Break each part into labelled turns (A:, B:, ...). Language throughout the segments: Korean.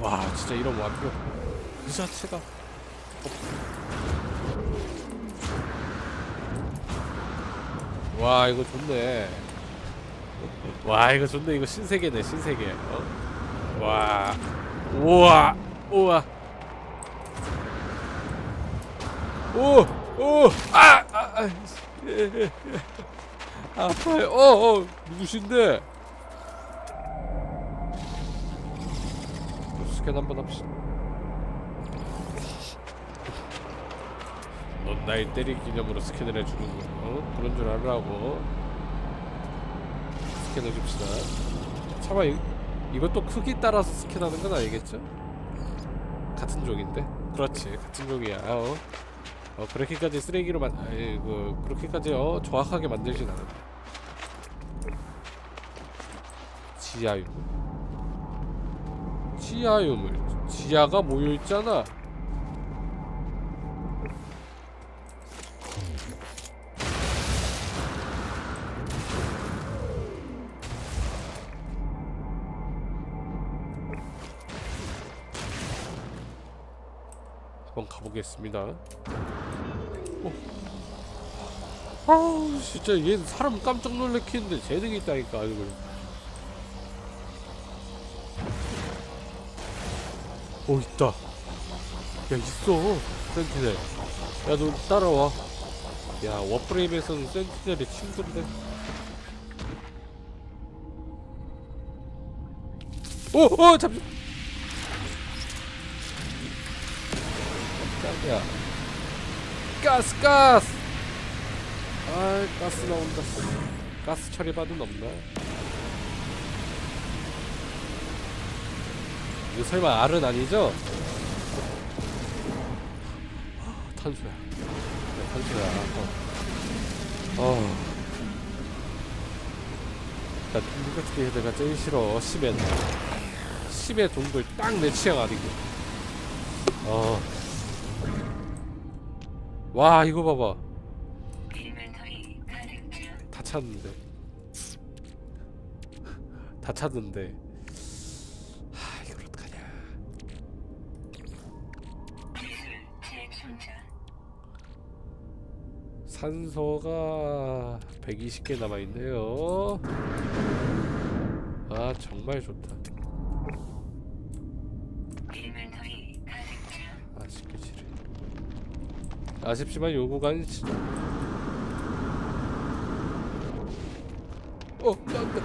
A: 와 진짜 이런 완벽. 그 자체가. 와 이거 좋네. 와 이거 좋네. 이거 신세계네 신세계. 어? 와. 우와. 우와. 오오아아 아파요 어어. 누구신데. 스캔 한번 합 시다 넌날 때린 기념으로 스캔을 해주는 거 어? 그런 줄 알라고 스캔해 줍시다 차마 이, 이것도 크기 따라서 스캔하는 건 아니겠죠? 같은 종인데? 그렇지 같은 종이야 어? 어 그렇게까지 쓰레기로 만 아이 그 그렇게까지 어 정확하게 만들진 않아 지하유 지하유물. 지하가 모여있잖아. 한번 가보겠습니다. 어. 아우 진짜 얘 사람 깜짝 놀래키는데 재능이 있다니까 아주 그냥 어 있다. 야 있어. 센티넬. 야 너 따라와. 야 워프레임에서는 센티넬의 친구인데. 오오 잠시. 깜짝이야. 가스 가스. 아 가스 나온다. 가스 처리받은 없나 이거 설마 R은 아니죠? 탄수야 야, 탄수야 어. 어. 나 같은 게 내가 제일 싫어 10엔 10의 동굴 딱 내 취향 아니고 어. 와 이거 봐봐. 다 찾는데 다 찾는데 산소가 120개 남아있네요 아 정말 좋다. 아쉽게 지르 아쉽지만 요구간 시... 어 안돼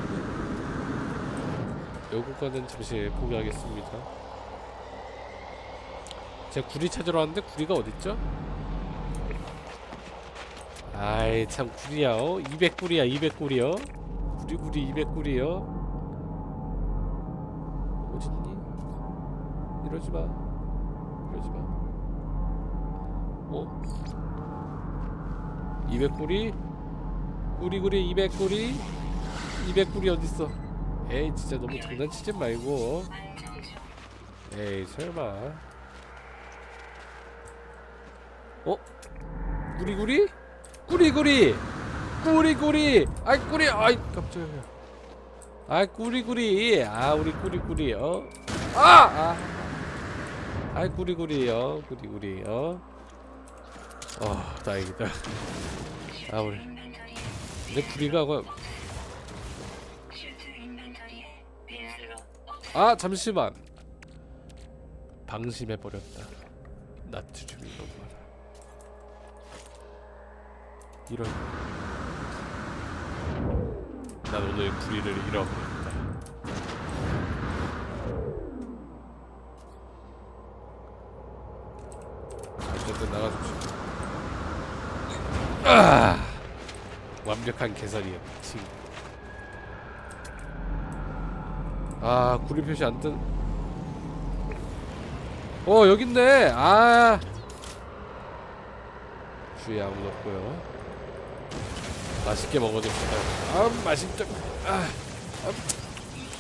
A: 요구간은 잠시 포기하겠습니다 제가 구리 찾으러 왔는데 구리가 어딨죠? 아이 참 구리야 어? 200구리야 200구리요 구리 구리 200구리요 어딨니? 이러지마 이러지마 어? 200구리? 구리구리 200구리? 200구리 어딨어 에이 진짜 너무 장난치지 말고. 에이 설마 어? 구리구리? 구리구리! 구리구리! 아이 구리! 아이 깜짝이야 아이 구리구리! 아 우리 구리구리 어? 아! 아! 아이 어? 구리구리 어? 어 다행이다 아 우리 근데 구리가 그- 아 잠시만 방심해 버렸다 나트륨이 너무 많아 이런 난 오늘 구리를 잃어버렸다 어쨌든 나가줍시다 아 완벽한 개설이야 지금 아 구리 표시 안 뜬. 어 여기 있네. 아 주위에 아무도 없고요. 맛있게 먹어줍시다. 아 맛있다. 아아아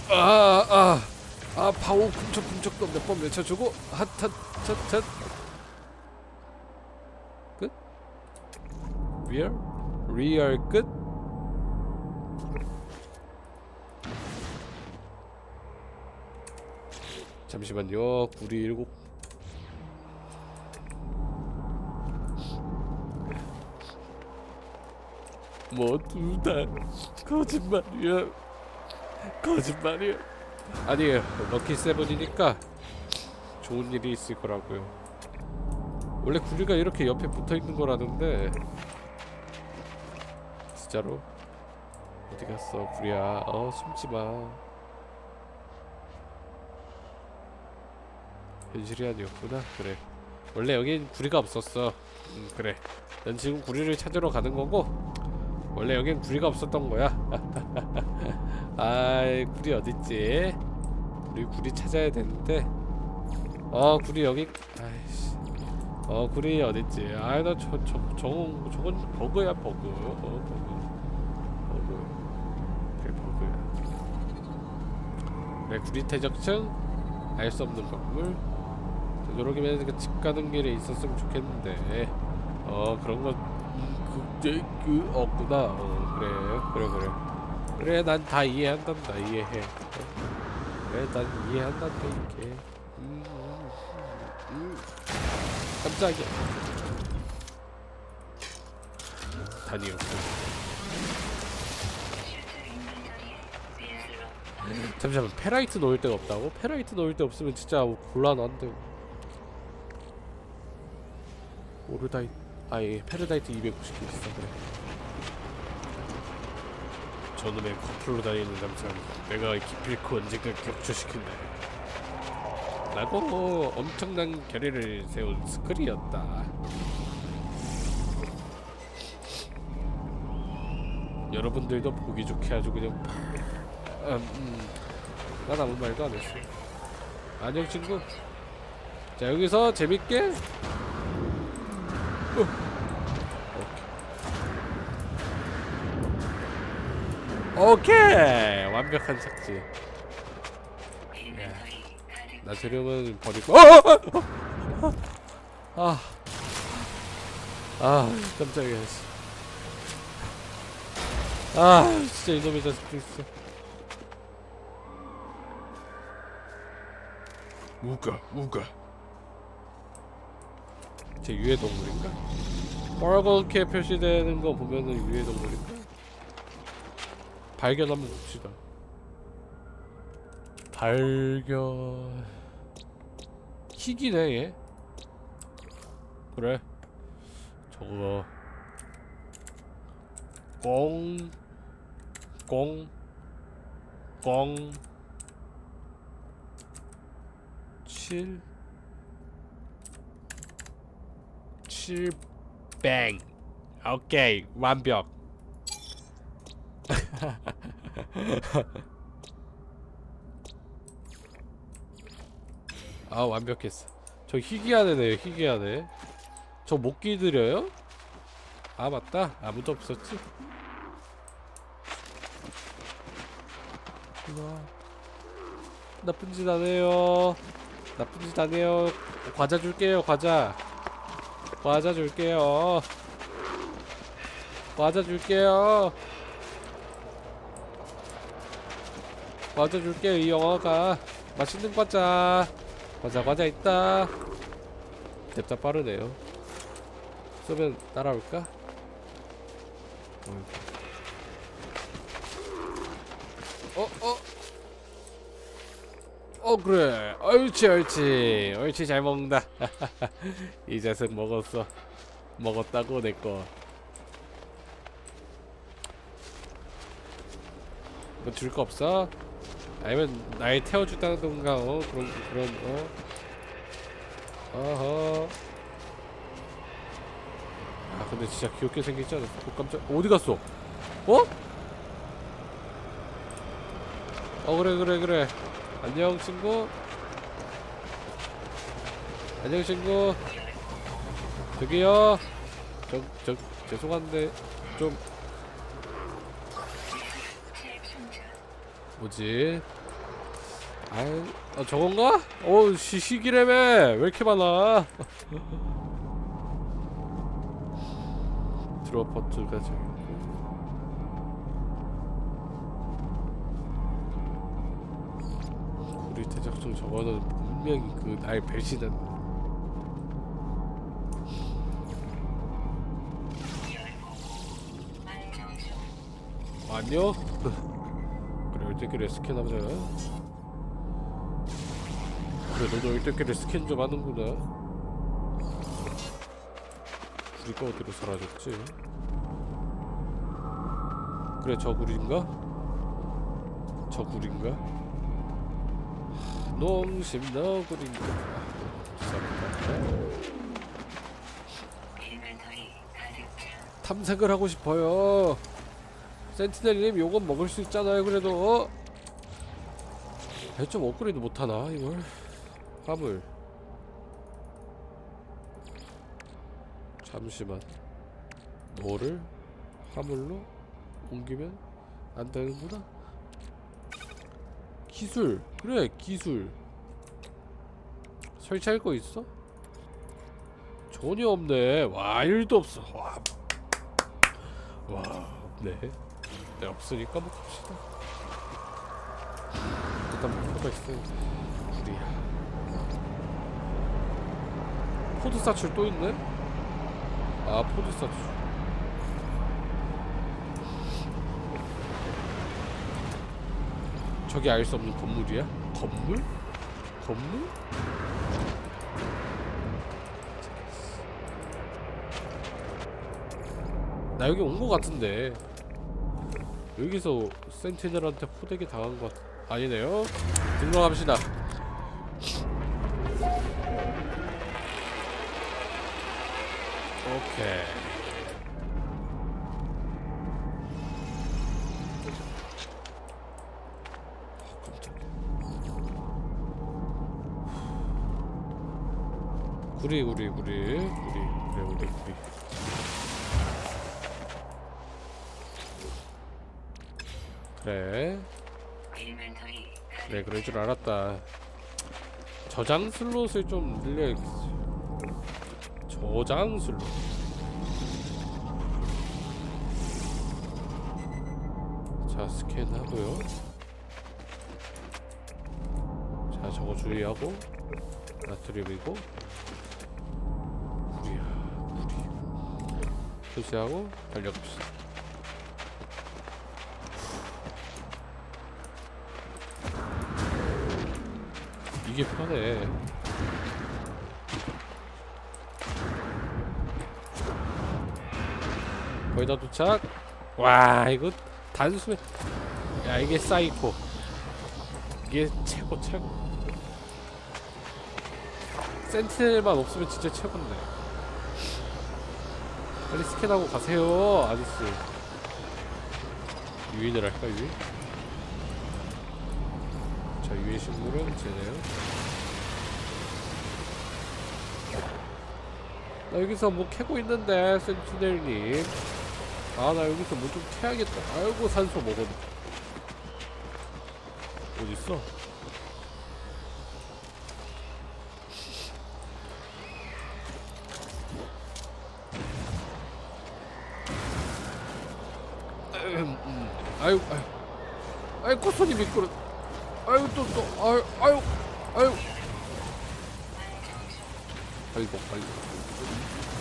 A: 아, 아, 아, 파워 쿵척쿵척도 몇 번 외쳐주고 핫핫hathat 끝. 리얼 리얼 끝. 잠시만요. 구리 일곱. 모두 다 거짓말이야. 거짓말이야. 아니에요. 럭키 세븐이니까 좋은 일이 있을 거라고요. 원래 구리가 이렇게 옆에 붙어 있는 거라는데 진짜로 어디 갔어 구리야? 어 숨지 마. 현실이 아니었구나. 그래. 원래 여긴 구리가 없었어. 음, 그래. 넌 지금 구리를 찾으러 가는 거고 원래 여긴 구리가 없었던 거야. 아이 구리 어딨지? 우리 구리 찾아야 되는데. 어 구리 여기. 아이씨. 어 구리 어딨지? 아이 나저저 저건 저건 버그야 버그. 어 버그. 버그. 그래 버그야. 그래 구리 퇴적층 알 수 없는 건물. 되도록이면 그집 가는 길에 있었으면 좋겠는데 어 그런 거 그그 그, 없구나 어 그래 그래 그래 그래 난 다 이해한단다 이해해 어? 그래 난 이해한단다 이렇게 음, 음, 음. 깜짝이야
B: 빈슬로
A: 잠시만 페라이트 넣을 데가 없다고? 페라이트 넣을 데 없으면 진짜 곤란한데 오르다이 아예 페르다이트 290개 있어 그래 저놈의 커플로 다니는 남자 내가 기필코 언젠가 격추시킨다 라고 엄청난 결의를 세운 스크리였다 여러분들도 보기 좋게 아주 그냥 팍 음, 음. 난 아무 말도 안 했어. 안녕 친구. 자 여기서 재밌게. 오케이. 완벽한 착지.
B: 인벤토리 가득
A: 나 재료는 버리고. 어! 어! 어! 아. 아 깜짝이야. 씨. 아 진짜 이놈의 자식들 있어. 우가 우가 제 유해 동물인가? 빨갛게 표시되는 거 보면은 유해 동물인가? 발견 한번 봅시다. 발견 희귀네 얘. 그래. 저거 꽁 꽁, 꽁, 7, 7, 뱅. 오케이, 완벽. 아, 완벽했어. 저 희귀하네요, 희귀하네. 저 못 기드려요? 아, 맞다. 아무도 없었지? 와 나쁜 짓 안 해요. 나쁜 짓 안 해요. 과자 줄게요, 과자. 과자 줄게요. 과자 줄게요. 줄게요, 이 영화가. 맛있는 과자. 과자, 과자 있다. 냅다 빠르네요. 쏘면 따라올까? 어, 어. 어 그래 옳지 옳지 옳지 잘 먹는다 이 자식 먹었어 먹었다고 내거 뭐줄 거 없어? 아니면 날 태워주다던가 어 그런 그런 어 어허 아 근데 진짜 귀엽게 생겼지 않았어? 어, 깜짝 어디 갔어? 어? 어 그래 그래 그래 안녕 친구 안녕 친구 저기요 저 저 죄송한데 좀 뭐지? 아이 아 저건가? 어 시, 시기래매 왜 이렇게 많아? 드롭 있고. 우리 대적중 저거는 분명히 그 날 배신한.
B: 안정
A: 일대끼리 스캔하자 그래 너도 일대끼리 스캔 좀 하는구나 우리가 어디로 사라졌지 그래 저 구리인가? 저 구리인가? 하, 농심 너 구리인가 죄송합니다
B: 인벤토리 가득 차.
A: 탐색을 하고 싶어요. 센티넬님 요건 먹을 수 있잖아요. 그래도 어? 좀 업그레이드 못하나 이걸 화물 잠시만 너를 화물로 옮기면 안 되는구나. 기술 그래 기술 설치할 거 있어? 전혀 없네. 와 일도 없어. 와, 와 없네. 네 없으니까 뭐 갑시다. 일단 목표가 있으니까 우리야. 포드 사출 또 있네? 아 포드 사출. 저기 알 수 없는 건물이야? 건물? 건물? 나 여기 온 거 같은데 여기서 센티넬한테 호되게 당한 것 같... 아니네요. 들어갑시다. 오케이. 구리 구리 구리. 구리 그래 우리 구리 그래
B: 가득
A: 그래 그럴 줄 알았다. 저장 슬롯을 좀 늘려야겠지 저장 슬롯. 자 스캔하고요. 자 저거 주의하고 나트륨이고. 물이야 물이. 표시하고 달려봅시다 이게 편해. 거의 다 도착. 와 이거 단숨에 야 이게 사이코. 이게 최고 최고. 센티넬만 없으면 진짜 최고인데. 빨리 스캔하고 가세요, 아디스. 유인을 할까 유인? 자 유인 식물은 쟤네요. 나 여기서 뭐 캐고 있는데 센티넬님 아 나 여기서 뭐 좀 캐야겠다 아이고 산소 먹었네 어딨어? 아유 아유 아유 꽃손이 미끄러 아유 또 또 아유 아유 아유. 아이고 아이고.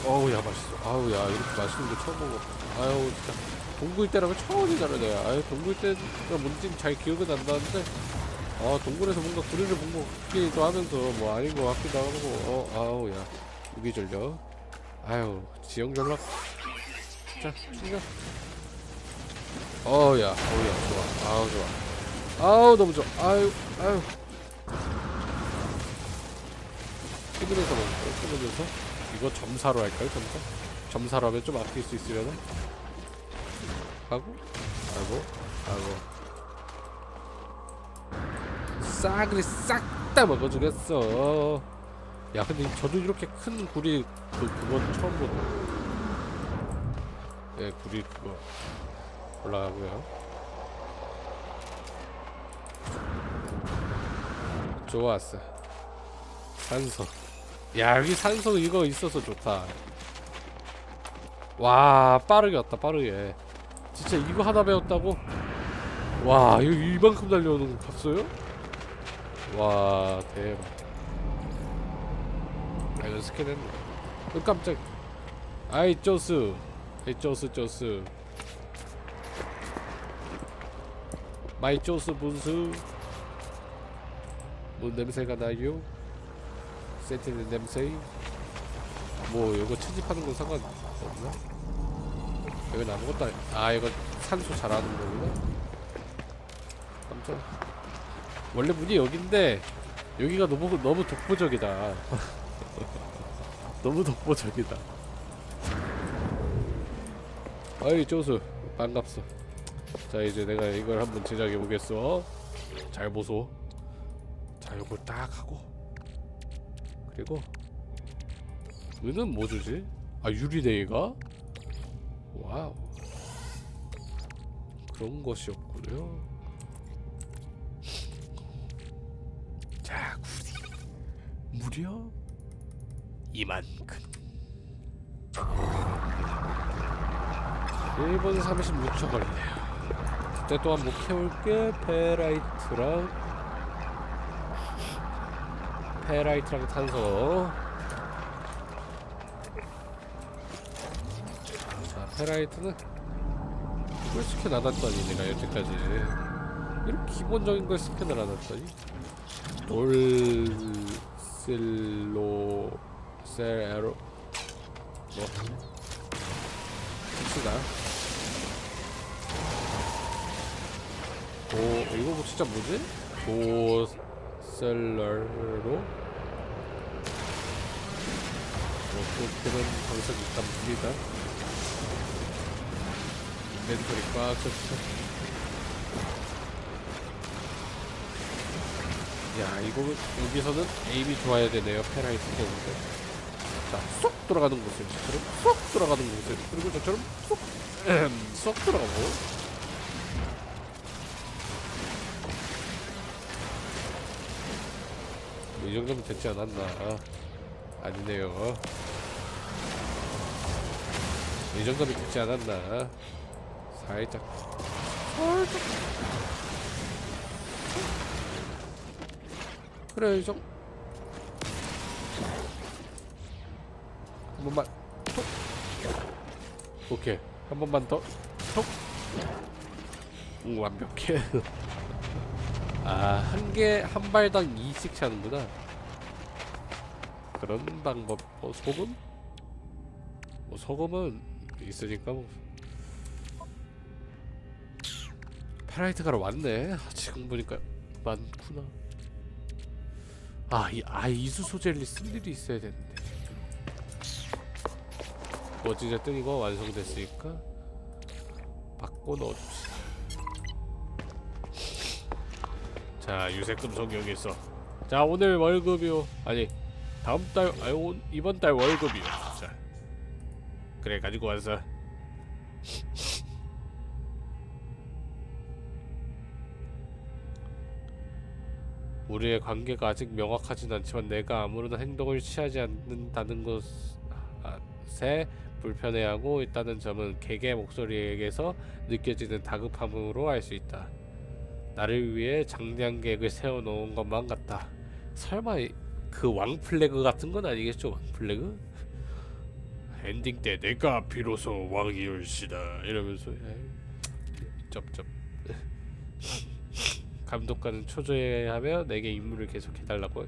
A: 어우 야 맛있어. 아우 야 이렇게 맛있는 거 처음 먹어 아유 진짜. 동굴 때라면 처음이잖아 내가. 아유 동굴 때가 뭔지 잘 기억은 안 나는데. 아 동굴에서 뭔가 구리를 본것 같기도 하면서 뭐 아닌 것 같기도 하고. 어 아우 야. 유기 전력. 아유 지형 전력. 자 충전 어우야. 어우야 좋아. 아우 좋아 아우 너무 좋아. 아유 아유. 끊으면서 먹을까요? 끊으면서? 이거 점사로 할까요 점사? 점사로 하면 좀 아낄 수 있으려나? 하고 하고 하고. 싸그리 싹다 먹어주겠어. 야 근데 저도 이렇게 큰 구리 그, 그건 처음 보네. 예 구리 그거. 올라가고요 좋았어. 산소 야 여기 산소 이거 있어서 좋다. 와 빠르게 왔다 빠르게. 진짜 이거 하나 배웠다고? 와 이거 이만큼 달려오는 거 봤어요? 와 대박. 아 스캔했네. 으 깜짝. 아이 쪼스 이 쪼스 쪼스 마이 쪼스 분수 뭐 냄새가 나요? 세트는 냄새? 뭐 이거 채집하는 건 상관없나? 이건 아무것도 아니 아 이거 산소 잘하는 거구나. 깜짝 원래 문이 여긴데 여기가 너무 너무 독보적이다. 너무 독보적이다. 어이 조수 반갑소. 자 이제 내가 이걸 한번 제작해 보겠어 잘 보소 자 요걸 딱 하고. 그리고 은은 뭐 주지? 아 유리데이가? 와우. 그런 것이었군요. 자 구리. 무려 이만큼. 1분 36초 걸리네요. 그때 동안 뭐 캐올게 페라이트랑 페라이트랑 탄소. 자 페라이트는 이걸 시켜놔놨더니 내가 여태까지. 이런 기본적인 걸 시켜놔놨더니? 돌실로 셀에로. 뭐? 합시다 오 이거 뭐 진짜 뭐지? 도셀러로 뭐 또 그런 방석이 있단 말입니다 인벤토리 꽉 찼어 야 이거 여기서는 에임이 좋아야 되네요. 페라이트 때문에 자쏙 들어가는 곳을 저처럼 쏙 들어가는 곳을 그리고 저처럼 쏙, 쏙 들어가고. 뭐이 정도면 됐지 않았나? 아니네요 이 정도면 됐지 않았나? 살짝. 살짝 그래 이 정도 한 번만 톡. 오케이. 한 번만 더톡. 응, 완벽해. 아한 개 한 발당 2씩 차는구나. 그런 방법 어 소금? 뭐 소금은 있으니까 뭐. 페라이트 가러 왔네. 아, 지금 보니까 많구나. 아이 아, 이수소 젤리 쓸 일이 있어야 되는데. 어찌됐든 이거 완성됐으니까 바꿔 넣어줍시다. 자 유색금속 여기 있어. 자 오늘 월급이요. 아니 다음 달 아니 오, 이번 달 월급이요. 자 그래 가지고 와서 우리의 관계가 아직 명확하진 않지만 내가 아무런 행동을 취하지 않는다는 것에 불편해하고 있다는 점은 개개 목소리에게서 느껴지는 다급함으로 알 수 있다. 나를 위해 장대한 계획을 세워놓은 것만 같다. 설마 이- 그 왕 플래그 같은 건 아니겠죠? 왕 플래그? 엔딩 때 내가 비로소 왕이올시다. 이러면서 에이, 쩝쩝. 감독관은 초조해하며 내게 임무를 계속 해달라고.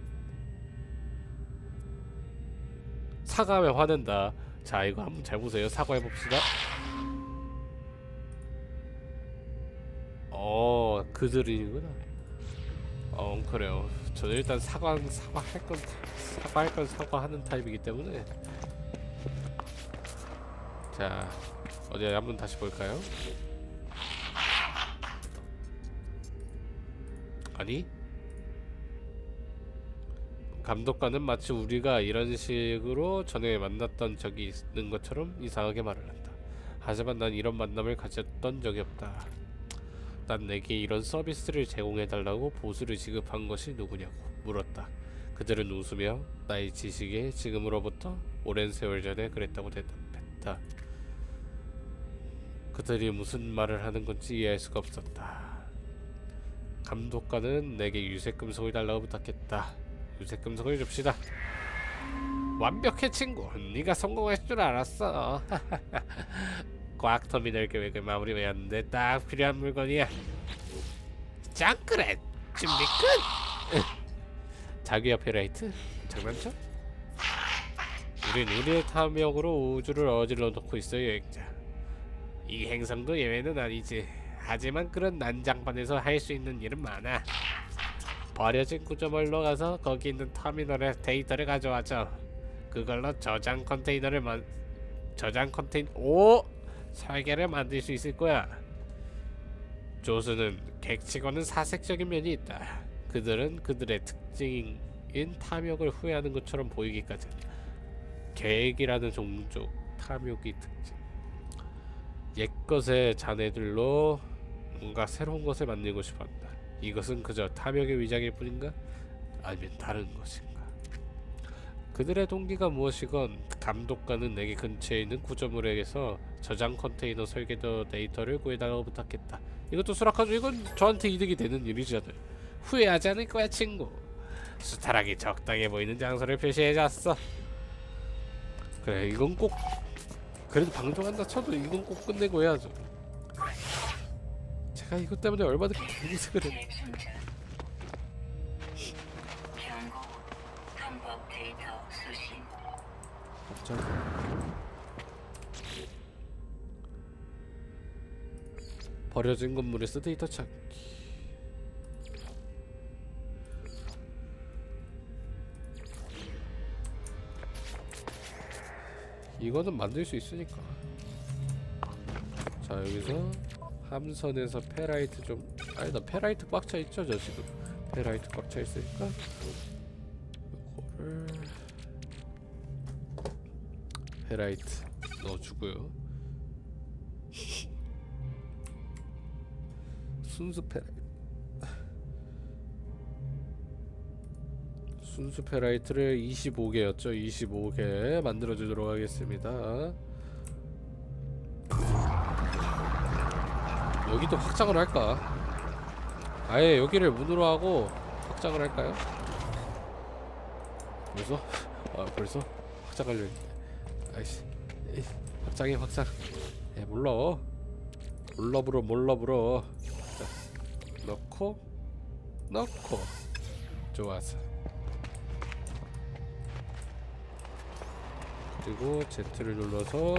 A: 사과하면 화낸다. 자 이거 한번 잘 보세요. 사과해봅시다. 어 그들이구나. 어 그래요. 저는 일단 사과 사과할 건 사과할 건 사과하는 타입이기 때문에 자 어디 한번 다시 볼까요? 아니 감독관은 마치 우리가 이런 식으로 전에 만났던 적이 있는 것처럼 이상하게 말을 한다. 하지만 난 이런 만남을 가졌던 적이 없다. 난 내게 이런 서비스를 제공해달라고 보수를 지급한 것이 누구냐고 물었다. 그들은 웃으며 나의 지식에 지금으로부터 오랜 세월 전에 그랬다고 대답했다. 그들이 무슨 말을 하는 건지 이해할 수가 없었다. 감독관은 내게 유색 금속을 달라고 부탁했다. 유색 금속을 줍시다. 완벽해 친구. 네가 성공할 줄 알았어. 과학 터미널 계획을 마무리했는데 딱 필요한 물건이야. 짱크렛 준비 끝. 자기 오페레이트 장난쳐? 우린 우리의 탐욕으로 우주를 어질러 놓고 있어 여행자. 이 행성도 예외는 아니지. 하지만 그런 난장판에서 할 수 있는 일은 많아. 버려진 구조물로 가서 거기 있는 터미널에 데이터를 가져와줘. 그걸로 저장 컨테이너를 만 저장 컨테이너 오 설계를 만들 수 있을 거야. 조수는 객치고는 사색적인 면이 있다. 그들은 그들의 특징인 탐욕을 후회하는 것처럼 보이기까지. 계획이라는 종족 탐욕이 특징. 옛것의 자네들로 뭔가 새로운 것을 만들고 싶었다. 이것은 그저 탐욕의 위장일 뿐인가? 아니면 다른 것인가? 그들의 동기가 무엇이건 감독관은 내게 근처에 있는 구조물에게서 저장 컨테이너 설계도 데이터를 구해달라고 부탁했다. 이것도 수락하죠. 이건 저한테 이득이 되는 일이잖아요. 후회하지 않을 거야 친구. 수타락이 적당해 보이는 장소를 표시해줬어. 그래 이건 꼭 그래도 방종한다 쳐도 이건 꼭 끝내고 해야죠. 제가 이것 때문에 얼마나 고생을 했. 버려진 건물에서 데이터 찾기. 이거는 만들 수 있으니까. 자 여기서 함선에서 페라이트 좀 아니다 페라이트 꽉 차 있죠 저 지금 페라이트 꽉 차 있으니까 이거를 페라이트 넣어주고요. 순수 페라 순수 페라이트를 25개였죠. 25개 만들어 주도록 하겠습니다. 여기도 확장을 할까? 아예 여기를 문으로 하고 확장을 할까요? 벌써? 아 벌써? 확장하려 아이씨 확장해 확장 에 몰라 몰라 불어 몰라 불어 자 넣고 넣고 좋았어 그리고 Z를 눌러서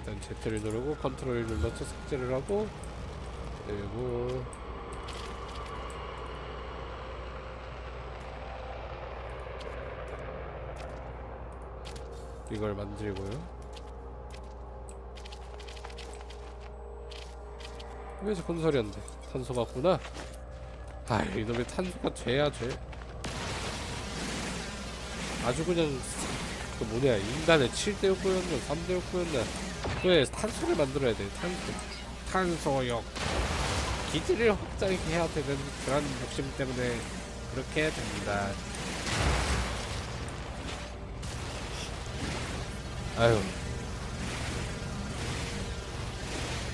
A: 일단 Z를 누르고 컨트롤을 눌러서 삭제를 하고 그리고 이걸 만들고요. 왜 자꾸 소리 안 돼? 탄소 같구나. 아, 이놈의 탄소가 죄야 죄. 아주 그냥 그 뭐냐 인간의 7대 6구였나 3대 6구였나 그에 탄소를 만들어야 돼 탄소. 탄소역. 기지를 확장해야 되는 그런 욕심 때문에 그렇게 됩니다. 아유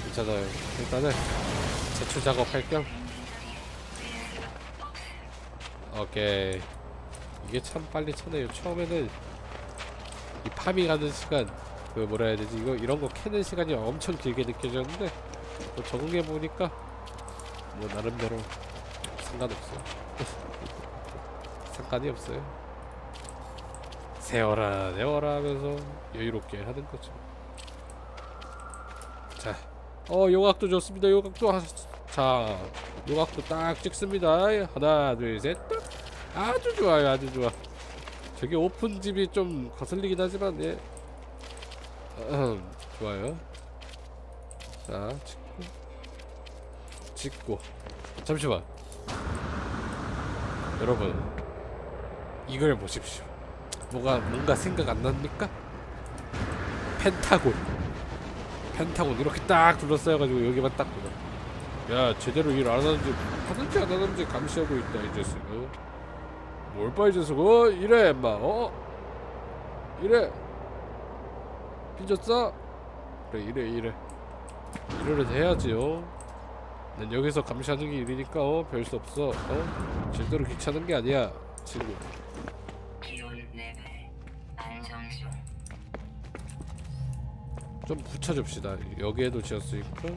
A: 괜찮아요. 일단은 제출 작업할 겸. 오케이. 이게 참 빨리 차네요. 처음에는 이 파밍 하는 시간 그 뭐라 해야 되지? 이거 이런 거 캐는 시간이 엄청 길게 느껴졌는데 뭐 적응해 보니까 뭐 나름대로 상관없어요. 상관이 없어요. 세워라 내워라 하면서 여유롭게 하는 거죠. 자, 어 요각도 좋습니다. 요각도 하... 자 요각도 딱 찍습니다. 하나 둘셋 아주 좋아요 아주 좋아 저게 오픈집이 좀 거슬리긴 하지만 예. 음, 좋아요. 자 찍고 찍고. 잠시만. 여러분 이걸 보십시오. 뭐가 뭔가 생각 안 납니까? 펜타곤. 펜타곤 이렇게 딱 둘러싸여가지고 여기만 딱 보자 야 제대로 일 안 하는지 하는지 안 하는지 감시하고 있다 이 자식 어? 이 자식 어? 이래 임마. 어? 이래. 삐졌어? 그래 이래 이래. 이래를 해야지요 난 여기서 감시하는 게 일이니까 어? 별 수 없어 어? 절대로 귀찮은 게 아니야 친구. 좀 붙여줍시다. 여기에도 지었으니까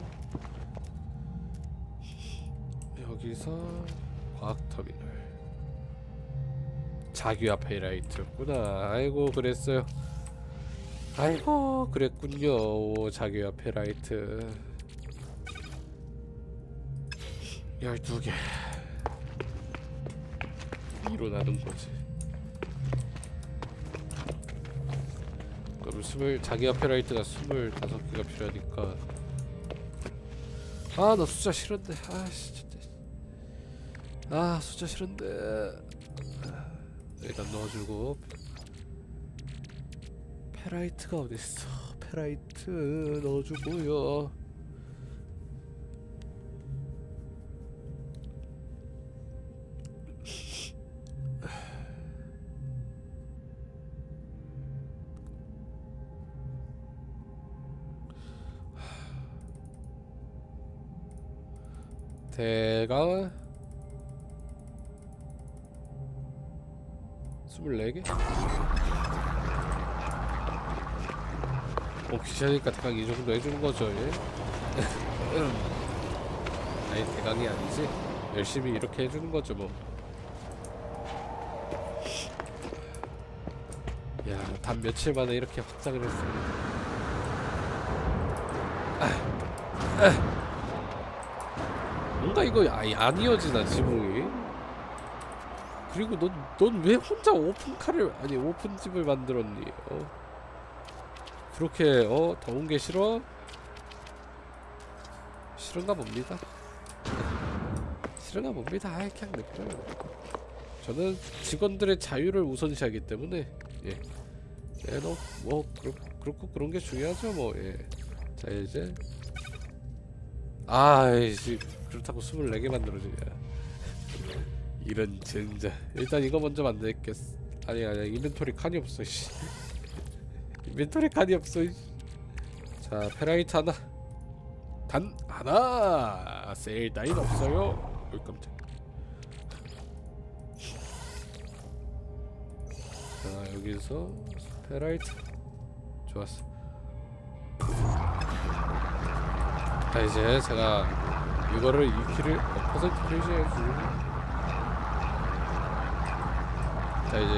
A: 여기서 과학터미널 자규합 헤라이트였구나. 아이고 그랬어요. 아이고 그랬군요. 자규합 헤라이트. 12개. 일어나는 거지. 그럼 스물 자기 아페라이트가 스물다섯 개가 필요하니까. 아나 숫자 싫은데. 아씨 진짜. 아 숫자 싫은데. 아, 일단 넣어주고. 페라이트가 어딨어? 페라이트 넣어주고요. 대강 24개? 어 귀찮으니까 대강 이 정도 해주는 거죠 예? 아니 대강이 아니지 열심히 이렇게 해주는 거죠 뭐 야, 단 며칠 만에 이렇게 확장을 했습니다. 뭔가 이거 아예 안 이어지나 지붕이 그리고 넌 넌 왜 혼자 오픈카를 아니 오픈집을 만들었니 어 그렇게 어 더운 게 싫어 싫은가 봅니다 싫은가 봅니다 아이 그냥 냅둬요 저는 직원들의 자유를 우선시하기 때문에 예. 예, 너, 뭐, 그렇, 그렇고 그런 게 중요하죠, 뭐, 예. 자, 이제. 아이씨, 그렇다고 24개 만들어지냐. 이런 젠자. 일단 이거 먼저 만들겠어. 아니, 아니, 인벤토리 칸이 없어, 씨. 인벤토리 칸이 없어, 씨. 자, 페라이트 하나. 단 하나! 세일 따윈 없어요. 어이, 깜짝. 자, 여기서 페라이트. 좋았어. 자 이제 제가 이거를 2키를 100% 표시해 주고 자 이제.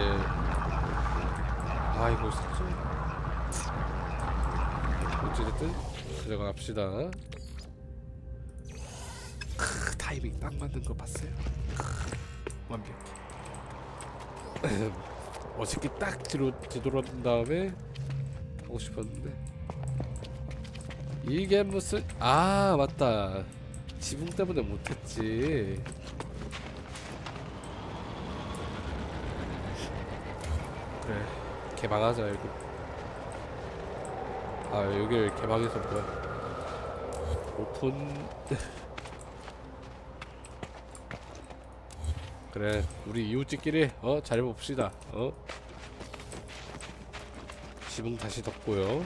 A: 아 이거 있었죠 어찌됐든 가져갑시다. 크, 타이밍 딱 맞는 거 봤어요? 크, 완벽해. 어저께 딱 뒤로 뒤돌아온 다음에 하고 싶었는데. 이게 무슨 아 맞다. 지붕 때문에 못했지 그래 개방하자 이거. 아 여기를 개방해서 뭐야? 오픈. 그래 우리 이웃집끼리 어 잘해봅시다 어? 지붕 다시 덮고요.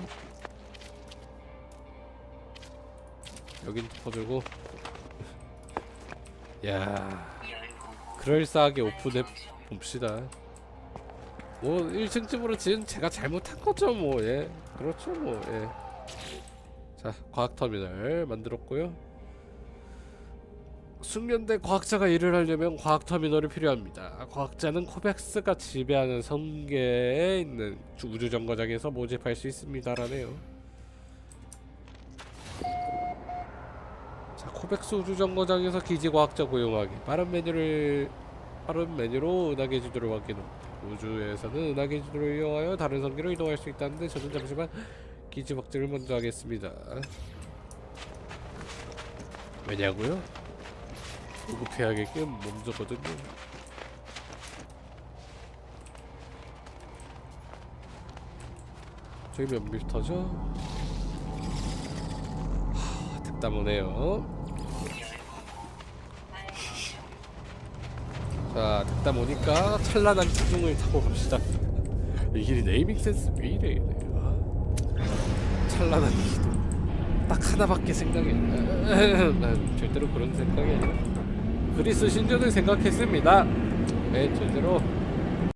A: 여긴 덮어주고. 야 그럴싸하게 오픈해 봅시다 뭐 1층 집으로 지은 제가 잘못한 거죠 뭐 예. 그렇죠 뭐 예 자 과학터미널 만들었고요. 숙련된 과학자가 일을 하려면 과학터미널이 필요합니다. 과학자는 코백스가 지배하는 성계에 있는 주- 우주정거장에서 모집할 수 있습니다 라네요. 자, 코백스 우주정거장에서 기지과학자 고용하기. 빠른 메뉴를 빠른 메뉴로 은하계 지도를 확인 후 우주에서는 은하계 지도를 이용하여 다른 성계로 이동할 수 있다는데 저는 잠시만 기지 확장을 먼저 하겠습니다 왜냐고요? 게 먼저거든요 저기 몇 미터죠? 하, 됐다 보네요 자 됐다 보니까 찬란한 기둥을 타고 갑시다 이 길이 네이밍 센스 왜 이래. 아, 찬란한 기둥 딱 하나밖에 생각이 안 나. 난 절대로 그런 생각이 아니라 그리스 신전을 생각했습니다. 네, 절대로